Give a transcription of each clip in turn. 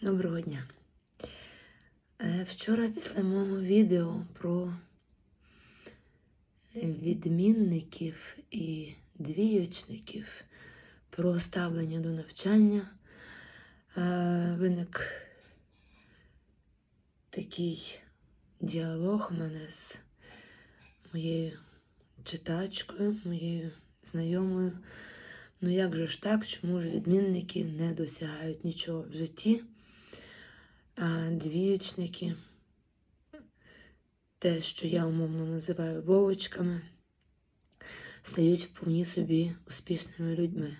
Доброго дня. Е, Вчора після мого відео про відмінників і двіючників, про ставлення до навчання е, виник такий діалог у мене з моєю читачкою, моєю знайомою. Ну як же ж так, чому ж відмінники не досягають нічого в житті? А двіючники, те, що я умовно називаю вовочками, стають вповні собі успішними людьми.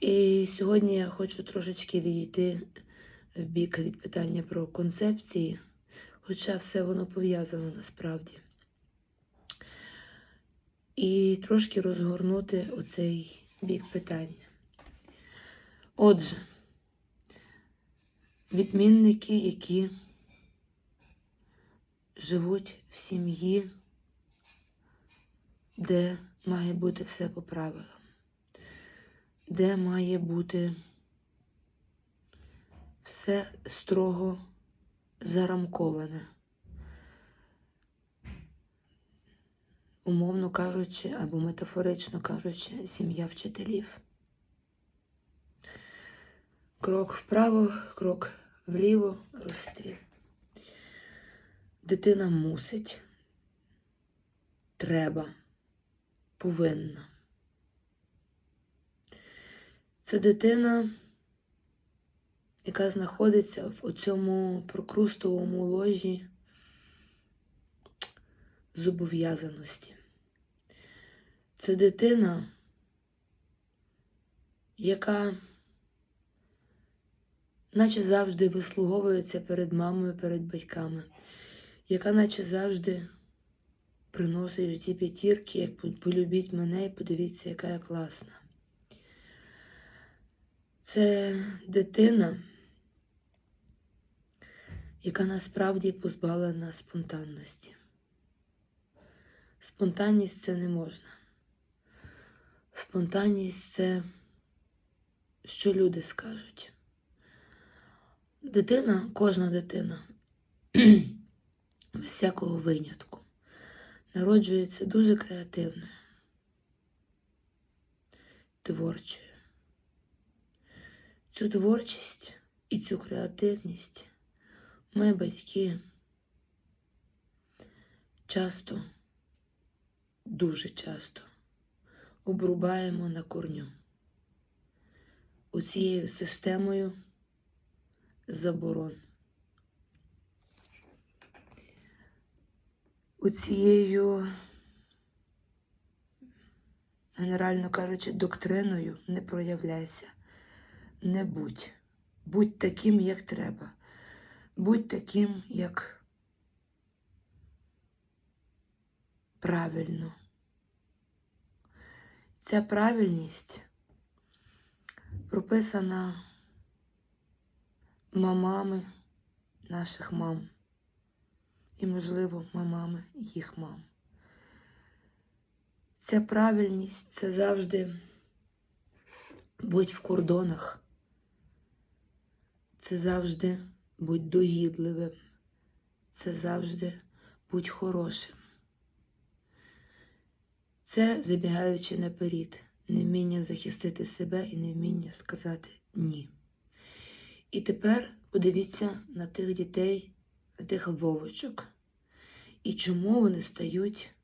І сьогодні я хочу трошечки відійти в бік від питання про концепції, хоча все воно пов'язано насправді. І трошки розгорнути оцей бік питання. Отже, відмінники, які живуть в сім'ї, де має бути все по правилам, де має бути все строго зарамковане. Умовно кажучи, або метафорично кажучи, сім'я вчителів. Крок вправо, крок вліво, розстріл. Дитина мусить, треба, повинна. Це дитина, яка знаходиться в оцьому прокрустовому ложі зобов'язаності. Це дитина, яка наче завжди вислуговується перед мамою, перед батьками, яка наче завжди приносить ці п'ятірки, як полюбіть мене і подивіться, яка я класна. Це дитина, яка насправді позбавлена спонтанності. Спонтанність це не можна. Спонтанність це що люди скажуть. Дитина, кожна дитина, без всякого винятку, народжується дуже креативною, творчою. Цю творчість і цю креативність ми, батьки, часто дуже часто обрубаємо на корню оцією системою заборон. Оцією, генерально кажучи, доктриною не проявляйся, не будь. Будь таким, як треба. Будь таким, як правильно. Ця правильність прописана мамами наших мам. І, можливо, мамами їх мам. Ця правильність це завжди будь в кордонах. Це завжди будь догідливим. Це завжди будь хорошим. Це забігаючи наперед, невміння захистити себе і невміння сказати ні. І тепер подивіться на тих дітей, на тих вовочок, і чому вони стають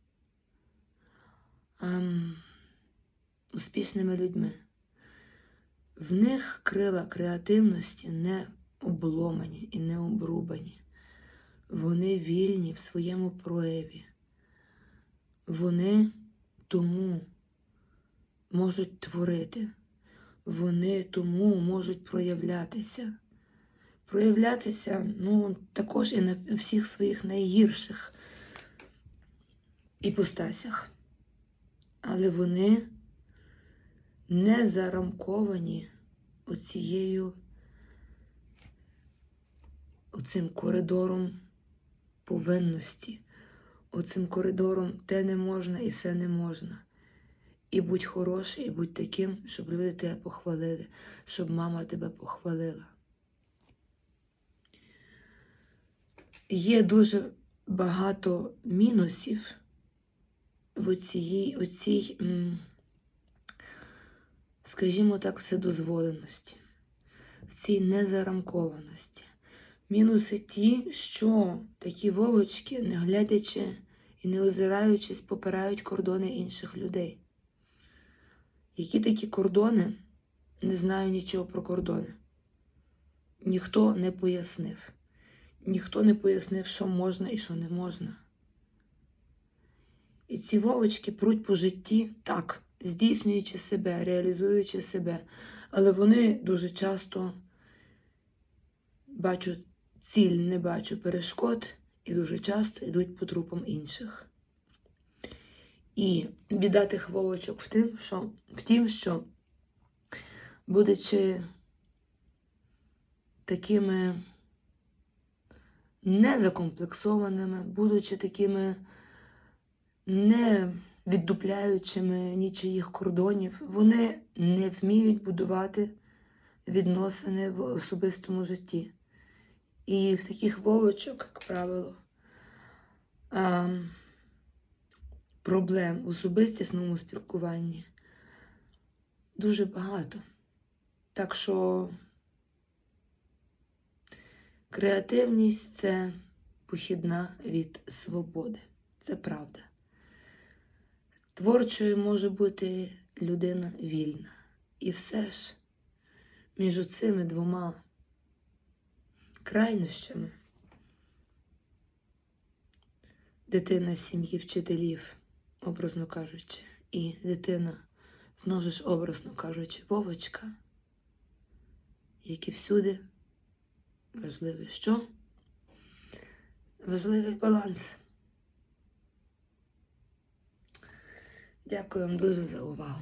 ем, успішними людьми. В них крила креативності не обломані і не обрубані. Вони вільні в своєму прояві. Вони тому можуть творити, вони тому можуть проявлятися. Проявлятися, ну, також і на всіх своїх найгірших іпостасях. Але вони не зарамковані оцією, оцим коридором повинності оцим коридором те не можна і все не можна. І будь хороший, і будь таким, щоб люди тебе похвалили, щоб мама тебе похвалила. Є дуже багато мінусів в оцій, оцій скажімо так, вседозволеності, в цій незарамкованості. Мінуси ті, що такі вовочки, не глядячи і не озираючись, попирають кордони інших людей. Які такі кордони? Не знаю нічого про кордони. Ніхто не пояснив. Ніхто не пояснив, що можна і що не можна. І ці вовочки пруть по житті так, здійснюючи себе, реалізуючи себе. Але вони дуже часто бачу ціль, не бачу перешкод, і дуже часто йдуть по трупам інших. І біда тих вовочок в тим, що, в тім, що, будучи такими незакомплексованими, будучи такими не віддупляючими нічиїх кордонів, вони не вміють будувати відносини в особистому житті. І в таких вовочок, як правило, проблем в особистісному спілкуванні дуже багато. Так що креативність це похідна від свободи. Це правда. Творчою може бути людина вільна. І все ж між цими двома крайнощами дитина сім'ї вчителів, образно кажучи, і дитина, знову ж образно кажучи, Вовочка, як і всюди, важливе що? Важливий баланс. Дякую вам дуже за увагу.